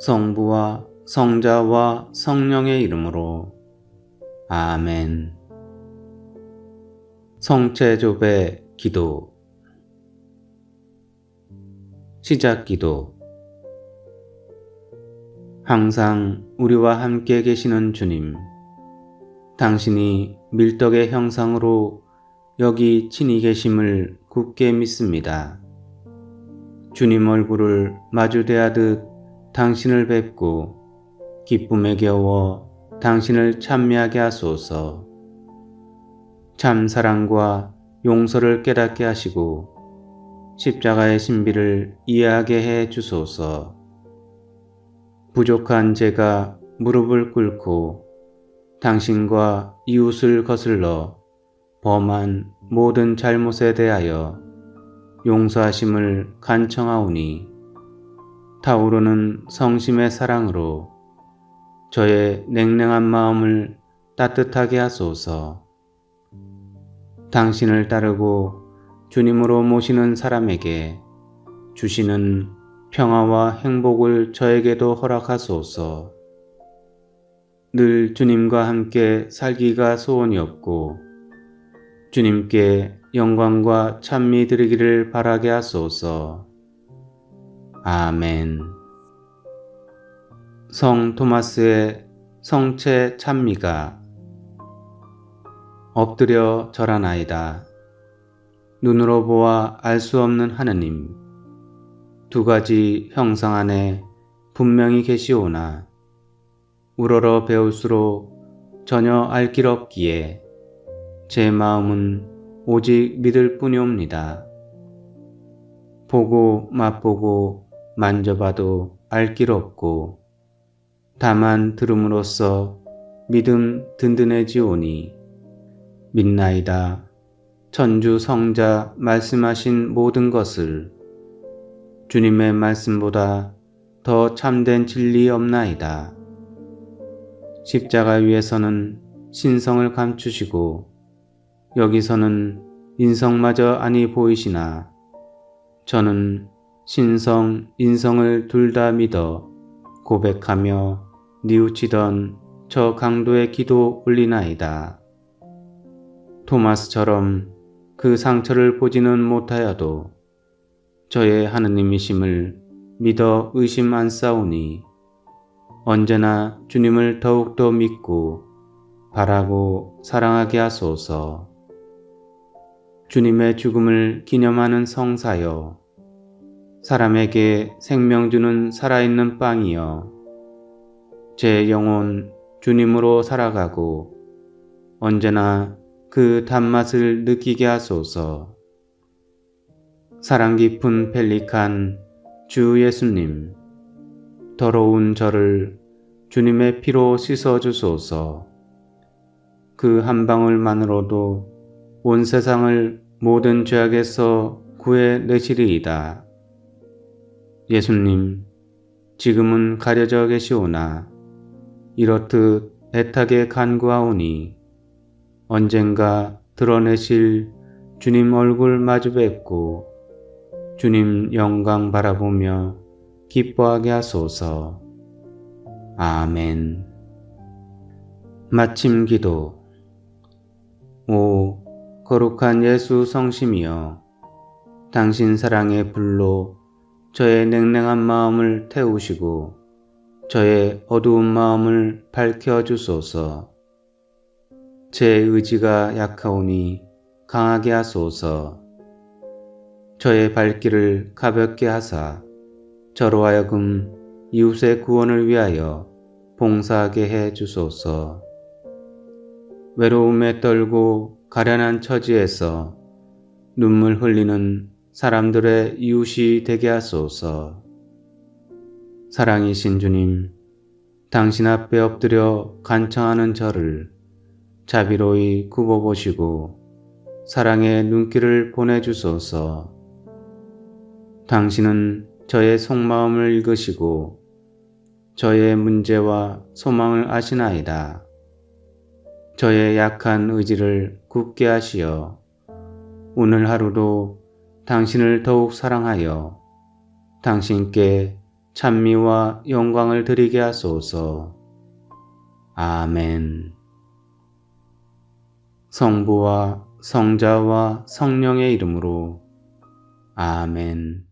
성부와 성자와 성령의 이름으로 아멘. 성체조배 기도 시작 기도 항상 우리와 함께 계시는 주님, 당신이 밀덕의 형상으로 여기 친히 계심을 굳게 믿습니다. 주님 얼굴을 마주대하듯 당신을 뵙고 기쁨에 겨워 당신을 찬미하게 하소서. 참 사랑과 용서를 깨닫게 하시고 십자가의 신비를 이해하게 해 주소서. 부족한 제가 무릎을 꿇고 당신과 이웃을 거슬러 범한 모든 잘못에 대하여 용서하심을 간청하오니 타오르는 성심의 사랑으로 저의 냉랭한 마음을 따뜻하게 하소서. 당신을 따르고 주님으로 모시는 사람에게 주시는 평화와 행복을 저에게도 허락하소서. 늘 주님과 함께 살기가 소원이었고 주님께 영광과 찬미 드리기를 바라게 하소서. 아멘. 성 토마스의 성체 찬미가 엎드려 절하나이다. 눈으로 보아 알 수 없는 하느님. 두 가지 형상 안에 분명히 계시오나 우러러 배울수록 전혀 알 길 없기에 제 마음은 오직 믿을 뿐이옵니다. 보고 맛보고 만져봐도 알 길 없고 다만 들음으로써 믿음 든든해지오니 믿나이다. 천주 성자 말씀하신 모든 것을 주님의 말씀보다 더 참된 진리 없나이다. 십자가 위에서는 신성을 감추시고 여기서는 인성마저 아니 보이시나 저는 신성, 인성을 둘 다 믿어 고백하며 뉘우치던 저 강도의 기도 올리나이다. 토마스처럼 그 상처를 보지는 못하여도 저의 하느님이심을 믿어 의심 안 싸우니 언제나 주님을 더욱더 믿고 바라고 사랑하게 하소서. 주님의 죽음을 기념하는 성사여, 사람에게 생명 주는 살아있는 빵이여, 제 영혼 주님으로 살아가고 언제나 그 단맛을 느끼게 하소서. 사랑 깊은 펠리칸 주 예수님, 더러운 저를 주님의 피로 씻어 주소서. 그 한 방울만으로도 온 세상을 모든 죄악에서 구해 내시리이다. 예수님, 지금은 가려져 계시오나 이렇듯 애타게 간구하오니 언젠가 드러내실 주님 얼굴 마주 뵙고 주님 영광 바라보며 기뻐하게 하소서. 아멘. 마침 기도. 오, 거룩한 예수 성심이여. 당신 사랑의 불로 저의 냉랭한 마음을 태우시고 저의 어두운 마음을 밝혀 주소서. 제 의지가 약하오니 강하게 하소서. 저의 발길을 가볍게 하사 저로 하여금 이웃의 구원을 위하여 봉사하게 해 주소서. 외로움에 떨고 가련한 처지에서 눈물 흘리는 사람들의 이웃이 되게 하소서. 사랑이신 주님, 당신 앞에 엎드려 간청하는 저를 자비로이 굽어보시고 사랑의 눈길을 보내주소서. 당신은 저의 속마음을 읽으시고 저의 문제와 소망을 아시나이다. 저의 약한 의지를 굳게 하시어 오늘 하루도 당신을 더욱 사랑하여 당신께 찬미와 영광을 드리게 하소서. 아멘. 성부와 성자와 성령의 이름으로 아멘.